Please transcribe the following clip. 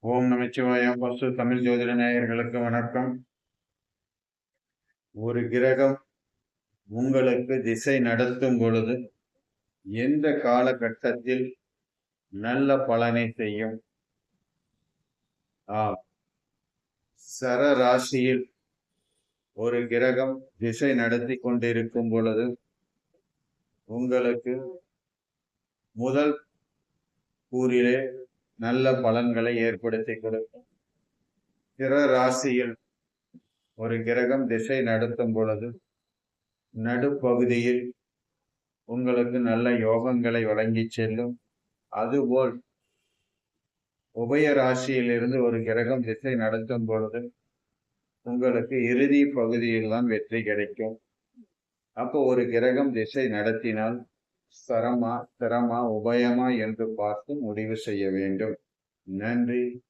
ஓம் நமச்சிவாயம். பசு தமிழ் ஜோதிட நேயர்களுக்கு வணக்கம். ஒரு கிரகம் உங்களுக்கு திசை நடத்தும் பொழுது எந்த காலகட்டத்தில் நல்ல பலனை செய்யும்? ஆம் சரராசியில் ஒரு கிரகம் திசை நடத்தி கொண்டிருக்கும் பொழுது உங்களுக்கு முதல் கூறிலே நல்ல பலன்களை ஏற்படுத்தி கொடுக்கும் பிற ராசியில் ஒரு கிரகம் திசை நடத்தும் பொழுது நடுப்பகுதியில் உங்களுக்கு நல்ல யோகங்களை வழங்கி செல்லும். அதுபோல் உபய ராசியிலிருந்து ஒரு கிரகம் திசை நடத்தும் பொழுது உங்களுக்கு இறுதி பகுதியில் தான் வெற்றி கிடைக்கும். அப்போ ஒரு கிரகம் திசை நடத்தினால் சரமா திறமா உபயமா என்று பார்த்து முடிவு செய்ய வேண்டும். நன்றி